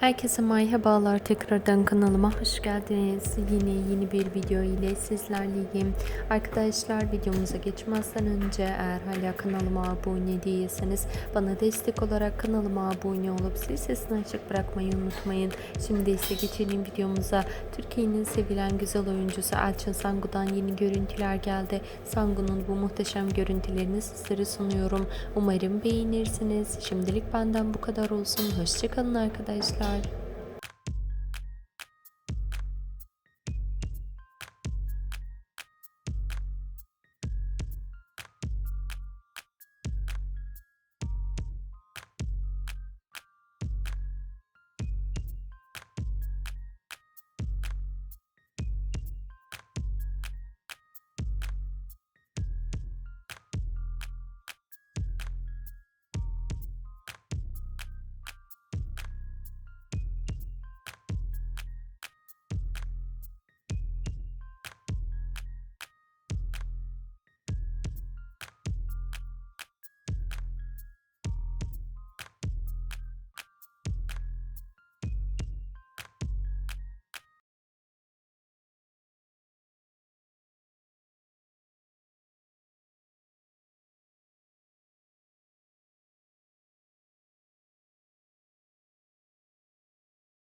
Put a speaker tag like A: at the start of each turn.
A: Herkese merhabalar tekrardan kanalıma hoş geldiniz. Yine yeni bir video ile sizlerleyim. Arkadaşlar videomuza geçmezden önce eğer hala kanalıma abone değilseniz bana destek olarak kanalıma abone olup zil sesini açık bırakmayı unutmayın. Şimdi ise geçelim videomuza. Türkiye'nin sevilen güzel oyuncusu Elçin Sangu'dan yeni görüntüler geldi. Sangu'nun bu muhteşem görüntülerini sizlere sunuyorum. Umarım beğenirsiniz. Şimdilik benden bu kadar olsun. Hoşçakalın arkadaşlar. নমস্কার